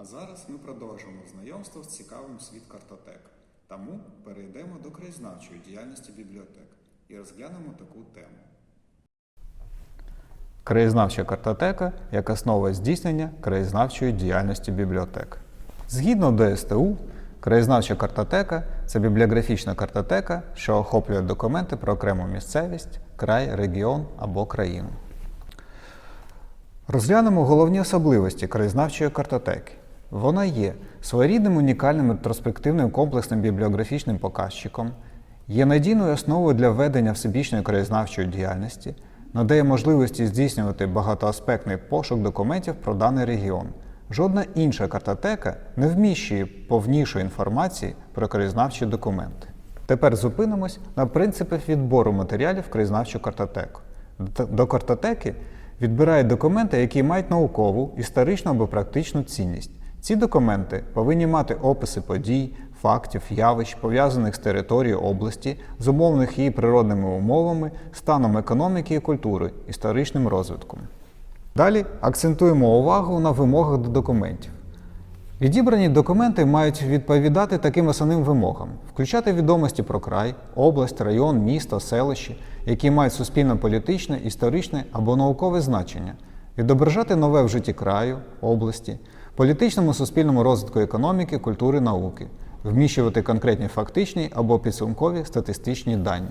А зараз ми продовжимо знайомство з цікавим світ картотек. Тому перейдемо до краєзнавчої діяльності бібліотек і розглянемо таку тему. Краєзнавча картотека як основа здійснення краєзнавчої діяльності бібліотек. Згідно ДСТУ, краєзнавча картотека це бібліографічна картотека, що охоплює документи про окрему місцевість, край, регіон або країну. Розглянемо головні особливості краєзнавчої картотеки. Вона є своєрідним унікальним ретроспективним комплексним бібліографічним показчиком, є надійною основою для ведення всебічної краєзнавчої діяльності, надає можливості здійснювати багатоаспектний пошук документів про даний регіон. Жодна інша картотека не вміщує повнішої інформації про краєзнавчі документи. Тепер зупинимось на принципах відбору матеріалів в краєзнавчу картотеку. До картотеки відбирають документи, які мають наукову, історичну або практичну цінність. Ці документи повинні мати описи подій, фактів, явищ, пов'язаних з територією області, зумовлених її природними умовами, станом економіки і культури, історичним розвитком. Далі акцентуємо увагу на вимогах до документів. Відібрані документи мають відповідати таким основним вимогам: включати відомості про край, область, район, місто, селище, які мають суспільно-політичне, історичне або наукове значення, відображати нове в житті краю, області, політичному суспільному розвитку економіки, культури, науки, вміщувати конкретні фактичні або підсумкові статистичні дані.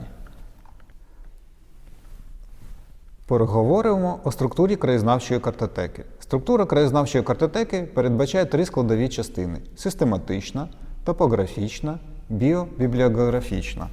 Поговоримо о структурі краєзнавчої картотеки. Структура краєзнавчої картотеки передбачає три складові частини: систематична, топографічна, біобібліографічна.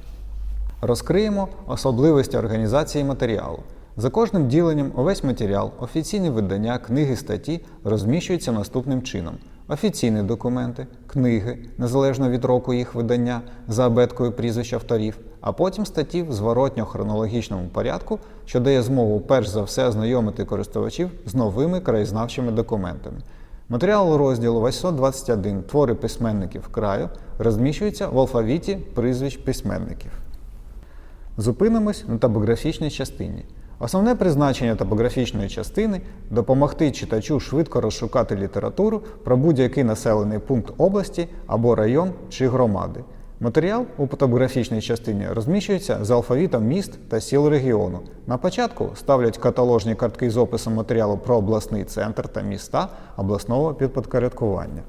Розкриємо особливості організації матеріалу. За кожним діленням увесь матеріал, офіційні видання, книги, статті розміщуються наступним чином: офіційні документи, книги, незалежно від року їх видання, за абеткою прізвищ авторів, а потім статті в зворотньо-хронологічному порядку, що дає змогу перш за все ознайомити користувачів з новими краєзнавчими документами. Матеріал розділу 821 Твори письменників краю розміщується в алфавіті прізвищ письменників. Зупинимось на топографічній частині. Основне призначення топографічної частини допомогти читачу швидко розшукати літературу про будь-який населений пункт області або район чи громади. Матеріал у топографічній частині розміщується за алфавітом міст та сіл регіону. На початку ставлять каталожні картки з описом матеріалу про обласний центр та міста обласного підпорядкування.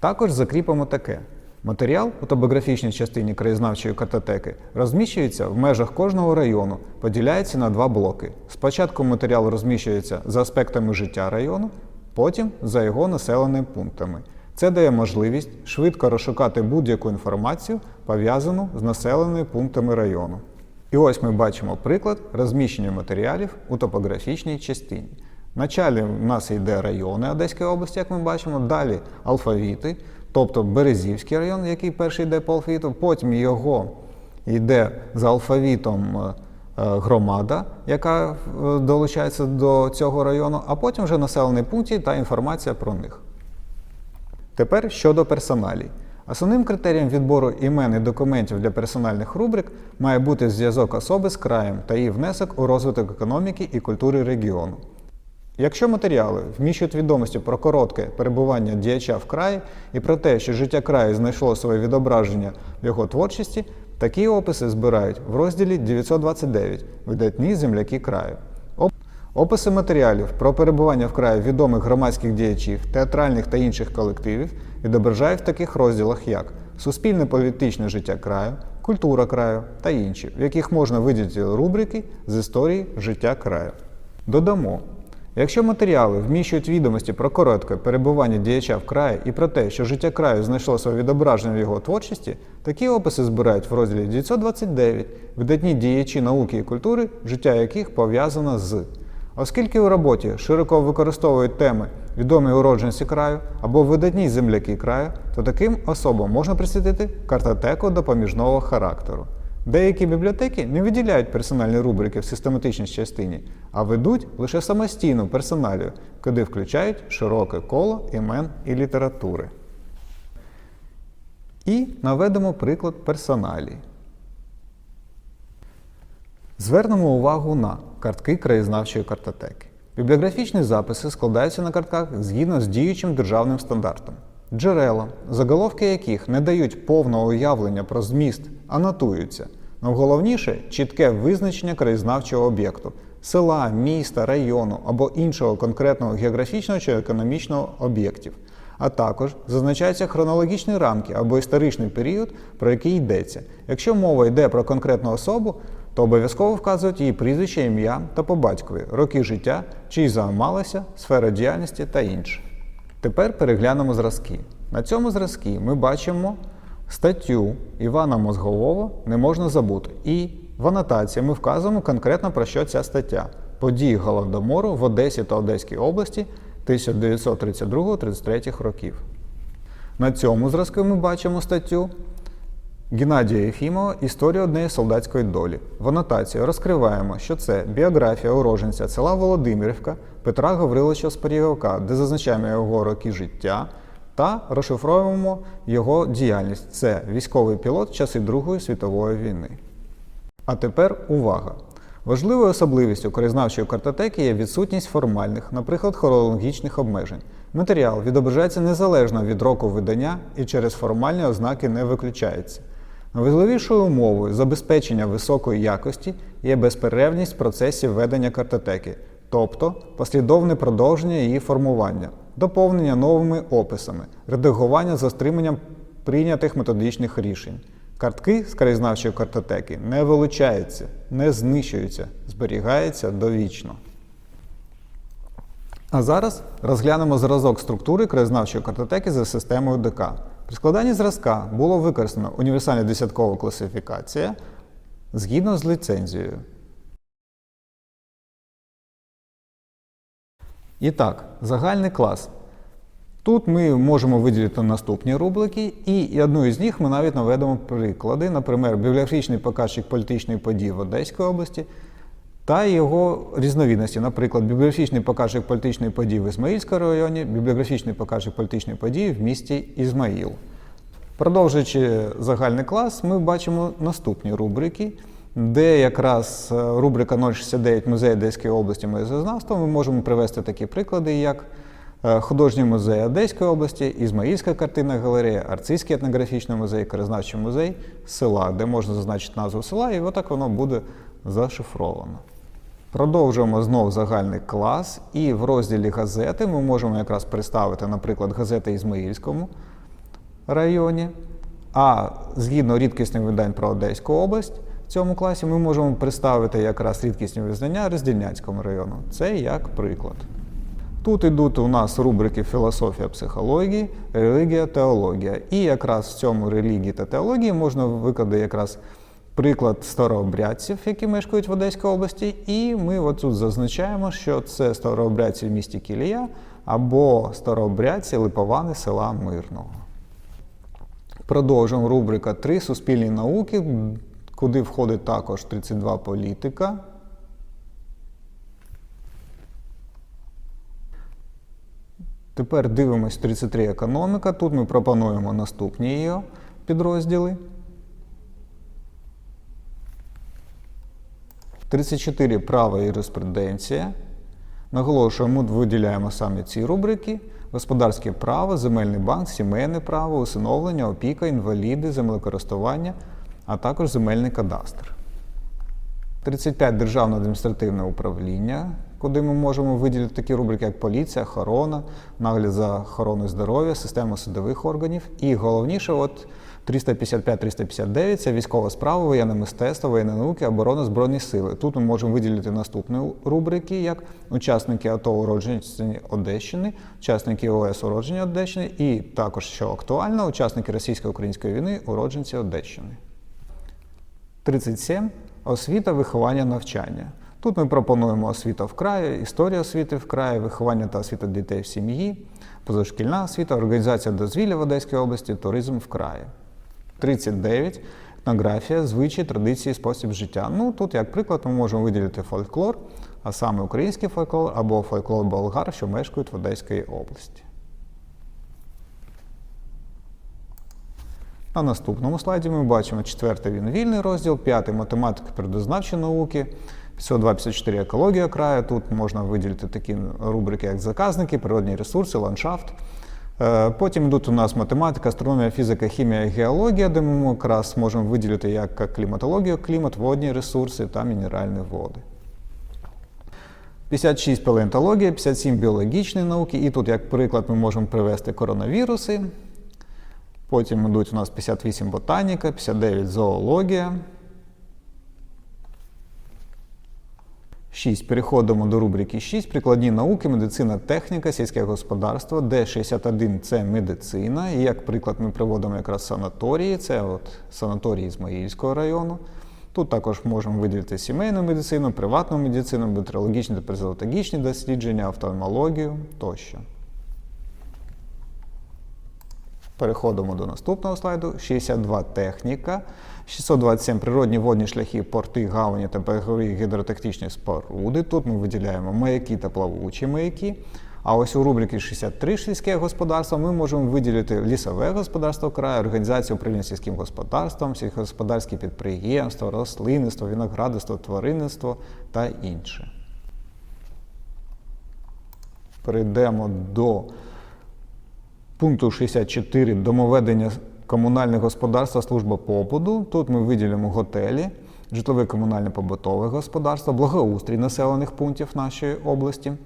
Також закріпимо таке. Матеріал у топографічній частині краєзнавчої картотеки розміщується в межах кожного району, поділяється на два блоки. Спочатку матеріал розміщується за аспектами життя району, потім за його населеними пунктами. Це дає можливість швидко розшукати будь-яку інформацію, пов'язану з населеними пунктами району. І ось ми бачимо приклад розміщення матеріалів у топографічній частині. Началі в нас йде райони Одеської області, як ми бачимо, далі алфавіти, тобто Березівський район, який перший йде по алфавіту, потім його йде за алфавітом е, е, громада, яка е, долучається до цього району, а потім вже населені пункти та інформація про них. Тепер щодо персоналій. Основним критерієм відбору імен і документів для персональних рубрик має бути зв'язок особи з краєм та її внесок у розвиток економіки і культури регіону. Якщо матеріали вміщують відомості про коротке перебування діяча в краї і про те, що життя краю знайшло своє відображення в його творчості, такі описи збирають в розділі 929 видатні земляки краю. Описи матеріалів про перебування в краї відомих громадських діячів, театральних та інших колективів відображають в таких розділах, як суспільне політичне життя краю, культура краю та інші, в яких можна виділити рубрики з історії життя краю. Додамо, Якщо матеріали вміщують відомості про коротке перебування діяча в краї і про те, що життя краю знайшло своє відображення в його творчості, такі описи збирають в розділі 929 видатні діячі науки і культури, життя яких пов'язано з. Оскільки у роботі широко використовують теми відомі уродженці краю або видатні земляки краю, то таким особам можна присвятити картотеку допоміжного характеру. Деякі бібліотеки не виділяють персональні рубрики в систематичній частині, а ведуть лише самостійну персоналію, куди включають широке коло імен і літератури. І наведемо приклад персоналії. Звернемо увагу на картки краєзнавчої картотеки. Бібліографічні записи складаються на картках згідно з діючим державним стандартом. Джерела, заголовки яких не дають повного уявлення про зміст, анотуються. Найголовніше чітке визначення краєзнавчого об'єкту села, міста, району або іншого конкретного географічного чи економічного об'єктів. А також зазначаються хронологічні рамки або історичний період, про який йдеться. Якщо мова йде про конкретну особу, то обов'язково вказують її прізвище, ім'я та по батькові, роки життя, чий займалася, сфера діяльності та інше. Тепер переглянемо зразки. На цьому зразки ми бачимо статтю Івана Мозгового не можна забути. І в анотації ми вказуємо конкретно про що ця стаття. Події Голодомору в Одесі та Одеській області 1932-33 років. На цьому зразку ми бачимо статтю Геннадія Єфімова Історія однієї солдатської долі. В анотації розкриваємо, що це біографія уроженця села Володимирівка Петра Гавриловича Спорігавка, де зазначаємо його роки життя та розшифровуємо його діяльність. Це військовий пілот часи Другої світової війни. А тепер увага! Важливою особливістю краєзнавчої картотеки є відсутність формальних, наприклад, хронологічних обмежень. Матеріал відображається незалежно від року видання і через формальні ознаки не виключається. Найважливішою умовою забезпечення високої якості є безперервність процесів ведення картотеки, тобто послідовне продовження її формування, доповнення новими описами, редагування за стриманням прийнятих методичних рішень. Картки з краєзнавчої картотеки не вилучаються, не знищуються, зберігаються довічно. А зараз розглянемо зразок структури краєзнавчої картотеки за системою ДК. При складанні зразка було використано універсальна десяткова класифікація згідно з ліцензією. І так, загальний клас. Тут ми можемо виділити наступні рубрики, і одну із них ми навіть наведемо приклади, наприклад, бібліографічний показчик політичної події в Одеській області та його різновідності, наприклад, бібліографічний показчик політичної події в Ізмаїльському районі, бібліографічний показчик політичної події в місті Ізмаїл. Продовжуючи загальний клас, ми бачимо наступні рубрики, де якраз е, рубрика 069 музей Одеської області музеєзнавства ми можемо привести такі приклади, як е, Художній музей Одеської області, Ізмаїльська картинна галерея, Арцизький етнографічний музей, Краєзнавчий музей села, де можна зазначити назву села, і отак воно буде зашифровано. Продовжуємо знову загальний клас, і в розділі газети ми можемо якраз представити, наприклад, газети Ізмаїльському районі. А згідно рідкісних видань про Одеську область в цьому класі ми можемо представити якраз рідкісні видання Роздільнянському району. Це як приклад. Тут йдуть у нас рубрики філософія психології, релігія, теологія. І якраз в цьому релігії та теології можна викладати якраз приклад старообрядців, які мешкають в Одеській області. І ми отут зазначаємо, що це старообрядці в місті Кілія або старообрядці Липовани села Мирного. Продовжуємо рубрика 3 суспільні науки, куди входить також 32 політика. Тепер дивимось 33 економіка. Тут ми пропонуємо наступні її підрозділи. 34 права і юриспруденція. Наголошуємо, ми виділяємо саме ці рубрики: господарське право, земельний банк, сімейне право, усиновлення, опіка, інваліди, землекористування, а також земельний кадастр. 35 державне адміністративне управління, куди ми можемо виділити такі рубрики, як поліція, охорона, нагляд за охороною здоров'я, система судових органів. І головніше, от 355-359 це військова справа, воєнне мистецтво, воєнні науки, оборона Збройні сили. Тут ми можемо виділити наступні рубрики, як учасники АТО уроджені Одещини, учасники ОС уроджені Одещини, і також, що актуально, учасники російсько-української війни, уродженці Одещини. 37. Освіта, виховання, навчання. Тут ми пропонуємо освіта в краї, історія освіти в краї, виховання та освіта дітей в сім'ї, позашкільна освіта, організація дозвілля в Одеській області, туризм в краї. 39. Етнографія, звичаї, традиції, спосіб життя. Ну, тут, як приклад, ми можемо виділити фольклор, а саме український фольклор або фольклор болгар, що мешкають в Одеській області. На наступному слайді ми бачимо четвертий він вільний розділ, п'ятий математика природознавчі науки. 502-54 екологія краю. Тут можна виділити такі рубрики, як заказники, природні ресурси, ландшафт. Е, Потім йдуть у нас математика, астрономія, фізика, хімія геологія, де ми якраз можемо виділити як кліматологію, клімат, водні ресурси та мінеральні води. 56 палеонтологія, 57 біологічні науки. І тут, як приклад, ми можемо привести коронавіруси. Потім йдуть у нас 58 ботаніка, 59 зоологія. 6. Переходимо до рубрики 6. Прикладні науки, медицина, техніка, сільське господарство, де 61 це медицина. І як приклад ми приводимо якраз санаторії, це от санаторії Ізмаїльського району. Тут також можемо виділити сімейну медицину, приватну медицину, бактеріологічні та презологічні дослідження, офтальмологію тощо. Переходимо до наступного слайду. 62 техніка, 627 природні водні шляхи, порти, гавані та берегові гідротехнічні споруди. Тут ми виділяємо маяки та плавучі маяки. А ось у рубриці 63 сільське господарство ми можемо виділити лісове господарство краю, організацію управління сільським господарством, сільськогосподарські підприємства, рослинництво, виноградарство, тваринництво та інше. Перейдемо до пункту 64 домоведення комунальне господарство, служба побуду. Тут ми виділимо готелі, житлове комунальне побутове господарство, благоустрій населених пунктів нашої області. Е,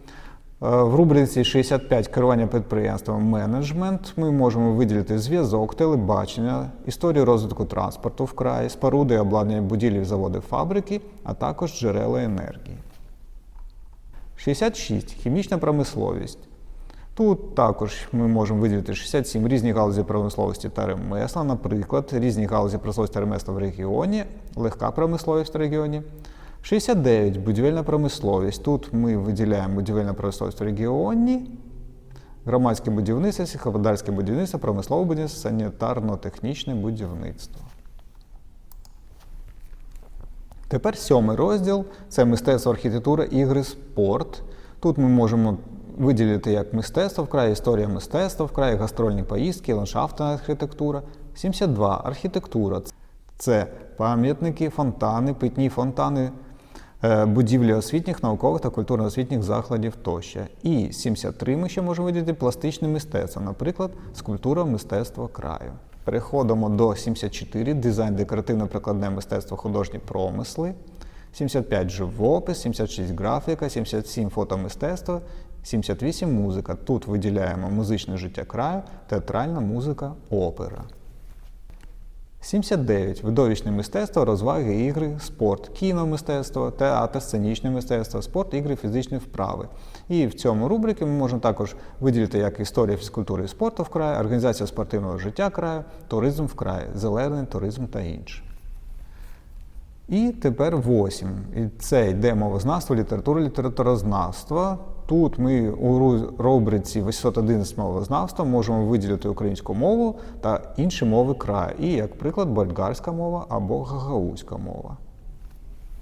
В рубриці 65 керування підприємством менеджмент ми можемо виділити зв'язок, телебачення, історію розвитку транспорту в краї, споруди, обладнання будівлі, заводи, фабрики, а також джерела енергії. 66. Хімічна промисловість. Тут також ми можемо виділити 67 різні галузі промисловості та ремесла, наприклад, різні галузі промисловості та ремесла в регіоні, легка промисловість в регіоні. 69 будівельна промисловість. Тут ми виділяємо будівельна промисловість в регіоні, громадське будівництво, сільськогосподарське будівництво, промислове будівництво, санітарно-технічне будівництво. Тепер сьомий розділ це мистецтво, архітектура, ігри, спорт. Тут ми можемо виділити як мистецтво вкрай, історія мистецтва вкрай, гастрольні поїздки, ландшафтна архітектура. 72. Архітектура. Це пам'ятники, фонтани, питні фонтани, е, будівлі освітніх, наукових та культурно-освітніх закладів тощо. І 73 ми ще можемо виділити пластичне мистецтво, наприклад, скульптура мистецтва краю. Переходимо до 74 дизайн, декоративно-прикладне мистецтво, художні промисли. 75 живопис, 76 графіка, 77 фотомистецтво, 78 музика. Тут виділяємо музичне життя краю, театральна музика, опера. 79. Видовищне мистецтво, розваги, ігри, спорт, кіномистецтво, театр, сценічне мистецтво, спорт, ігри, фізичні вправи. І в цьому рубриці ми можемо також виділити як історія фізкультури і спорту в краї, організація спортивного життя краю, туризм в краї, зелений туризм та інше. І тепер 8. І це йде мовознавство, література, літературознавство. Тут ми у ру- рубриці 811 мовознавства можемо виділити українську мову та інші мови краю. І, як приклад, болгарська мова або гагаузька мова.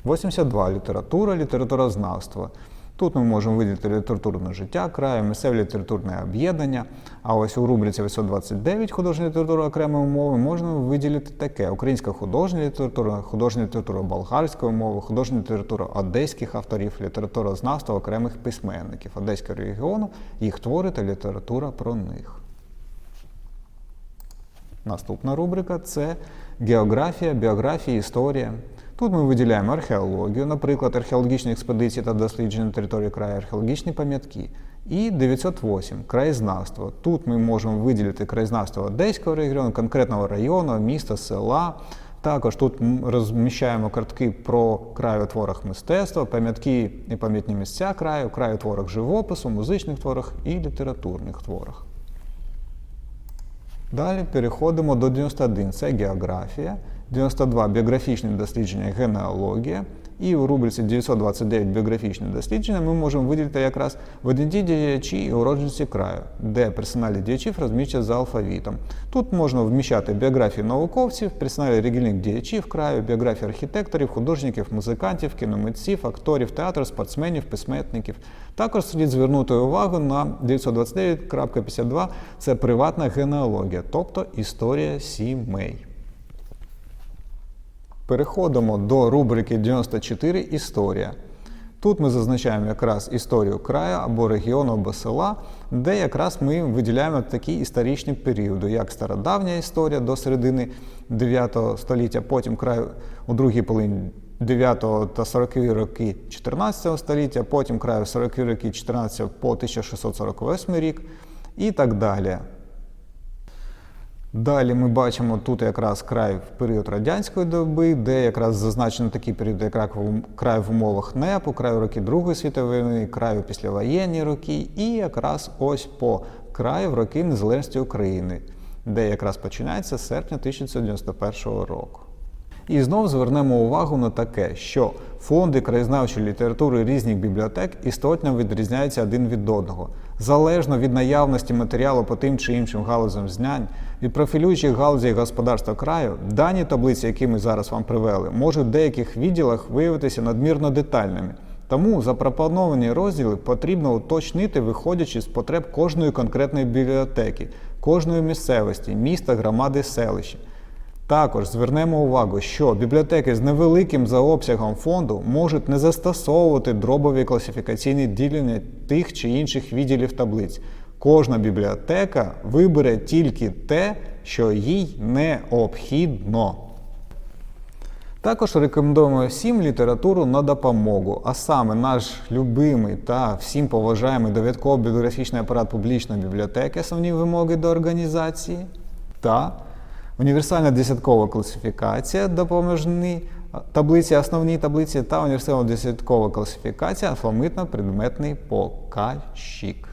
82. Література, літературознавство. Тут ми можемо виділити літературне життя краю, місцеве літературне об'єднання. А ось у рубриці 829 художня література окремої мови можна виділити таке: українська художня література, художня література болгарської мови, художня література одеських авторів, літературознавства окремих письменників Одеського регіону, їх твори та література про них. Наступна рубрика це географія, біографія, історія. Тут ми виділяємо археологію, наприклад, археологічні експедиції та дослідження на території краю, археологічні пам'ятки. І 908 краєзнавство. Тут ми можемо виділити краєзнавство Одеського регіону, конкретного району, міста, села. Також тут розміщаємо картки про краєтворах мистецтва, пам'ятки і пам'ятні місця краю, краєтворах живопису, музичних творах і літературних творах. Далі переходимо до 91. Це географія. 92 біографічне дослідження генеалогія. І у рубриці 929 біографічне дослідження ми можемо виділити якраз видатні діячі і уродженці краю, де персоналі діячів розміщать за алфавітом. Тут можна вміщати біографії науковців, персоналі регіональних діячів краю, біографії архітекторів, художників, музикантів, кіномитців, акторів, театру, спортсменів, письменників. Також слід звернути увагу на 929.52 це приватна генеалогія, тобто історія сімей. Переходимо до рубрики 94 Історія. Тут ми зазначаємо якраз історію краю або регіону або села, де якраз ми виділяємо такі історичні періоди, як стародавня історія до середини 9 століття, потім край у другій половині 9 та 40 роки 14 століття, потім краю 40 роки 14 по 1648 рік і так далі. Далі ми бачимо тут якраз край в період радянської доби, де якраз зазначено такий період, як край в умовах НЕПу, край у роки Другої світової війни, край у післявоєнні роки, і якраз ось по краю в роки незалежності України, де якраз починається з серпня 1991 року. І знов звернемо увагу на таке, що фонди краєзнавчої літератури різних бібліотек істотно відрізняються один від одного. Залежно від наявності матеріалу по тим чи іншим галузям знань, від профілюючих галузей господарства краю, дані таблиці, які ми зараз вам привели, можуть в деяких відділах виявитися надмірно детальними. Тому запропоновані розділи потрібно уточнити, виходячи з потреб кожної конкретної бібліотеки, кожної місцевості, міста, громади, селища. Також звернемо увагу, що бібліотеки з невеликим за обсягом фонду можуть не застосовувати дробові класифікаційні ділення тих чи інших відділів таблиць. Кожна бібліотека вибере тільки те, що їй необхідно. Також рекомендуємо всім літературу на допомогу, а саме наш любимий та всім поважаємий довідково-бібліографічний апарат публічної бібліотеки, основні вимоги до організації та універсальна десяткова класифікація допоміжні таблиці, основні таблиці та універсальна десяткова класифікація алфавитно-предметний показчик.